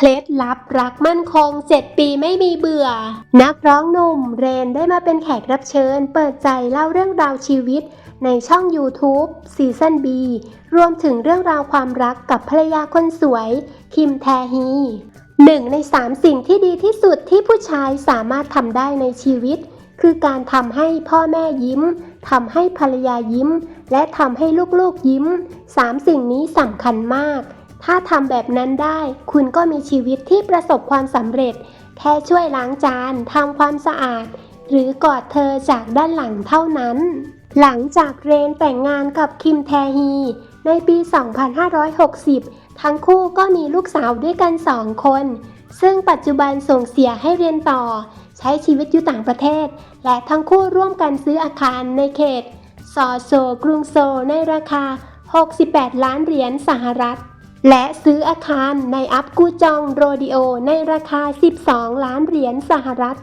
เคล็ดลับรักมั่นคง 7 ปีไม่มีเบื่อ นักร้องหนุ่มเรนได้มาเป็นแขกรับเชิญ เปิดใจเล่าเรื่องราวชีวิต ในช่อง YouTube ซีซั่น B รวมถึงเรื่องราวความรักกับภรรยาคนสวย คิมแทฮีหนึ่งในสามสิ่งที่ดีที่สุดที่ผู้ชายสามารถทำได้ในชีวิต คือการทำให้พ่อแม่ยิ้มทำให้ภรรยายิ้ม และทำให้ลูกๆยิ้มสามสิ่งนี้สำคัญมาก ถ้าทำแบบนั้นได้ คุณก็มีชีวิตที่ประสบความสำเร็จ แค่ช่วยล้างจานทำความสะอาด หรือกอดเธอจากด้านหลังเท่านั้น หลังจากเรนแต่งงานกับคิมแทฮี ในปี 2560 ทั้งคู่ก็มีลูกสาวด้วยกันสองคน ซึ่งปัจจุบันส่งเสียให้เรียนต่อ ใช้ชีวิตอยู่ต่างประเทศ และทั้งคู่ร่วมกันซื้ออาคารในเขตซอโซกรุงโซลในราคา 68 ล้านเหรียญสหรัฐ และซื้ออาคารในอัพกูจองโรดิโอในราคา 12 ล้านเหรียญสหรัฐ